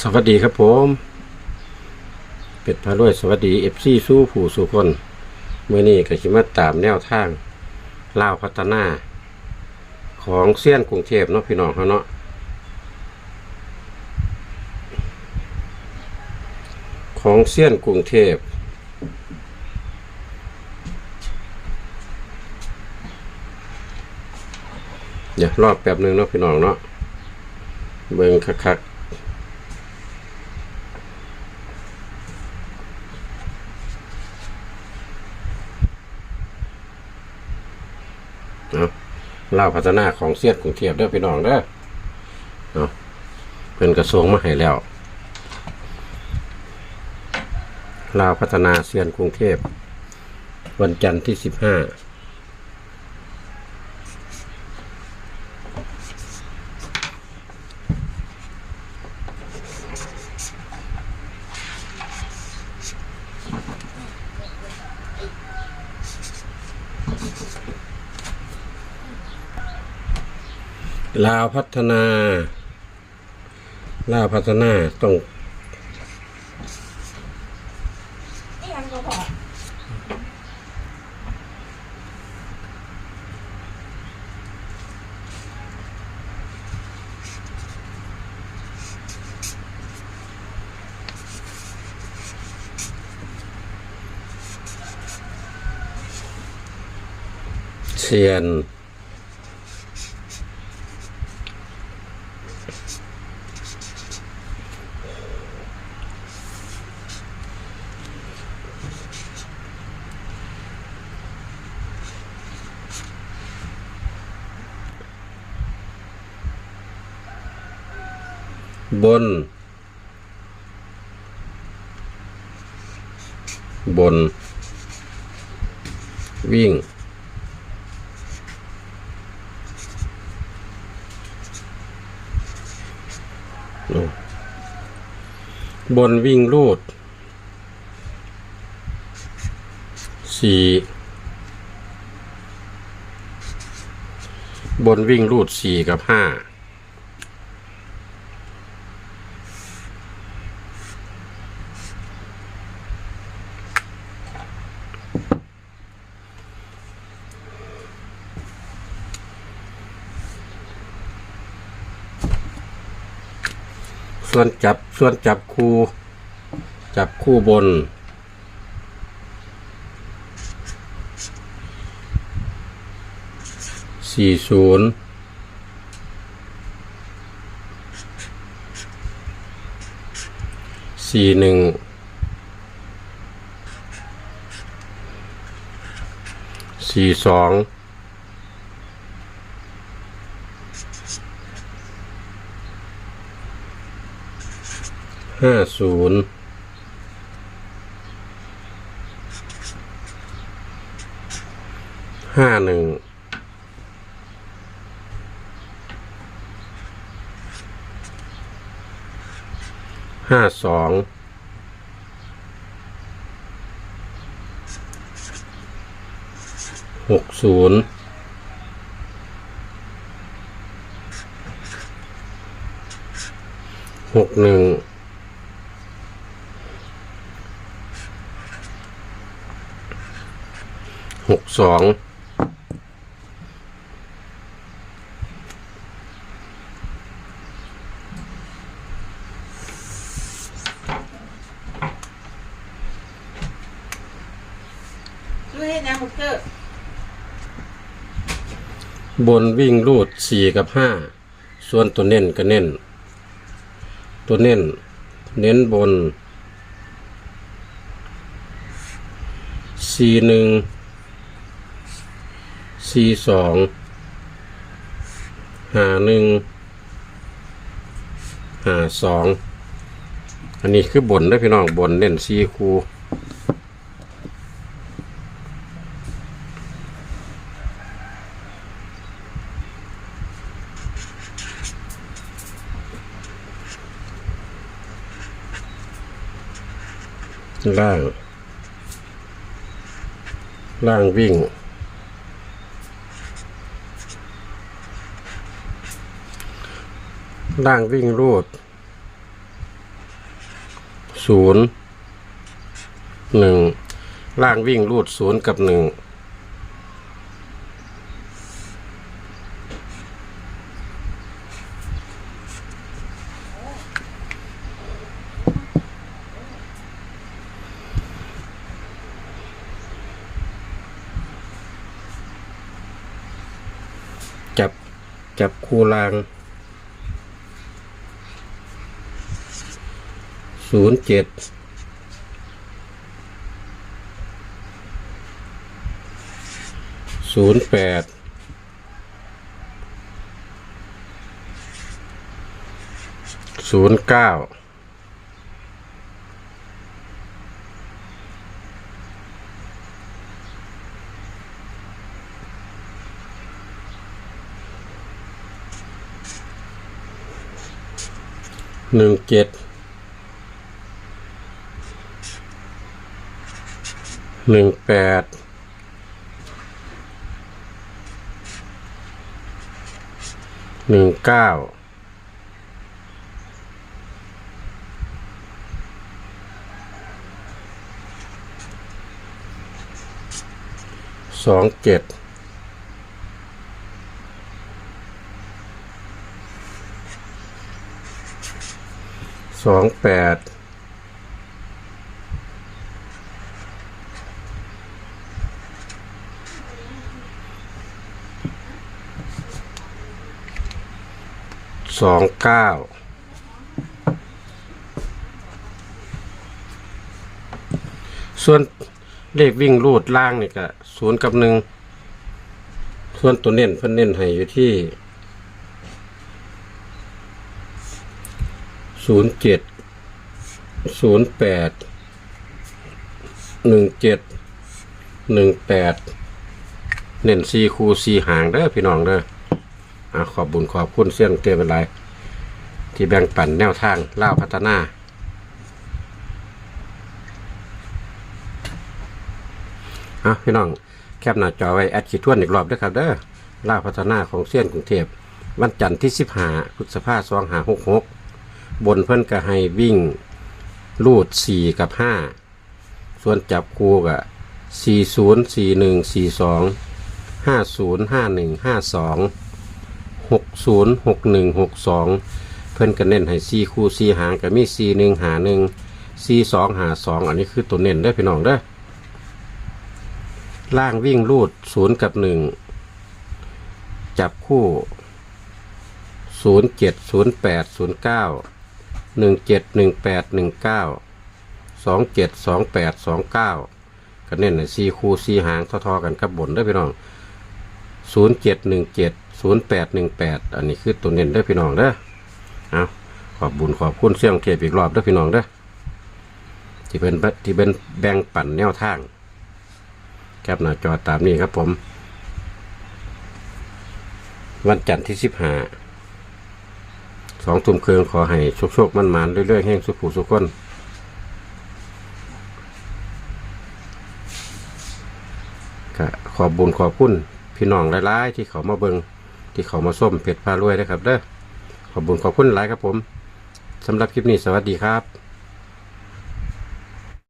สวัสดีครับผม เป็ดพารวยสวัสดีเอฟซีสู้ผู้สู่คนเมื่อนี้ก็ชิมาตามแนวทางล่าวพัฒนา ของเซียนกรุงเทพเนาะพี่น้องเขาเนาะของเซียนกรุงเทพเดี๋ยวรอบแป๊บหนึงเนาะพี่น้องเนาะเบิ่งคักๆ เอาเล่าพัฒนาของเสียดกรุงเทพเด้อพี่น้องเด้อเอาะเป็นกระทรวงมาให้แล้วลาวพัฒนาเซียนกรุงเทพ วันจันทร์ที่สิบห้า ลาวพัฒนา ลาวพัฒนาต้องนี่ยังก็พอเซียน บน บน วิ่ง บนวิ่งรูดสี่บนวิ่งรูดสี่กับห้า ส่วนจับส่วนจับคู่จับคู่บน สี่ศูนย์สี่หนึ่งสี่สอง ห้าศูนย์ห้าหนึ่งห้าสองหกศูนย์หกหนึ่ง หกสองดูเห็นยังบุกเกอร์บนวิ่งรูดสี่กับห้าส่วนตัวเน้นก็เน้น ตัวเน้น เน้นบนสี่หนึ่ง สี่สองห้าหนึ่งห้าสองอันนี้คือบนได้พี่น้องบนเน้นสี่คูล่าง ล่างวิ่ง ล่างวิ่งรูดศูนย์หนึ่งล่างวิ่งรูดศูนย์กับหนึ่งจับจับคู่ลาง ศูนย์เจ็ดศูนย์แปดศูนย์เก้าหนึ่งเจ็ด หนึ่งแปดหนึ่งเก้าสองเจ็ดสองแปด สองเก้าส่วนเลขวิ่งรูดล่างนี่ก็ศูนย์กับหนึ่งส่วนตัวเน้นเพิ่นเน้นให้อยู่ที่ศูนย์เจ็ดศูนย์แปดหนึ่งเจ็ดหนึ่งแปดเน้นซีคูซีหางเด้อพี่น้องเด้อ อะขอบบุญขอบคุณเสี่ยงเตือนเป็นไรที่แบ่งปันแนวทางเล่าพัฒนาอะพี่น้องแคปหน้าจอไว้แอดขีดทวนอีกรอบด้วยครับเด้อเล่าพัฒนาของเสี่ยงกรุงเทพวันจันทร์ที่สิบห้าพฤษภาสองหาหกหกบนเพิ่นก็ให้วิ่งลูดสี่กับห้าส่วนจับคูกับสี่ศูนย์สี่หนึ่งสี่สอง หกศูนย์หกหนึ่งหกสองเพิ่อนก็เน้นให้ซีคู่ซีหางก็มีซีหนึ่งหาหนึ่งซีสองหาสองอันนี้คือตัวเน้นได้อพี่น้องเด้ล่างวิ่งรูดศูนย์กับหนึ่งจับคู่ศูนย์เจ็ดศูนย์แปดศูนย์เก้าหนึ่งเจ็ดหนึ่งแปดหนึ่งเก้าสองเจ็ดสองแปดสองเก้าก็เน้นให้ซีคู่ซีหางทอๆกันกับบนได้อพี่น้องศูนย์เจ็ดหนึ่งเจ็ด ศูนย์แปดหนึ่งแปดอันนี้คือตัวเน้นเด้พี่น้องเด้อเอาขอบบุญขอบคุณเสี่ยงเทพอีกรอบเด้อพี่น้องเด้อที่เป็นที่เป็นแบ่งปันแนวทางแคปหน้าจอตามนี้ครับผม วันจันทร์ที่สิบห้าสองทุ่มเครืองขอให้โชคโชคมันมันเรื่อยๆแห้งสุขผูสุขคนขอบบุญขอบคุณพี่น้องหลายๆ ที่เขามาเบิง ที่เขามาส้มเผ็ดพารวยนะครับเด้อขอบบุญขอบคุณหลายครับผมสำหรับคลิปนี้สวัสดีครับ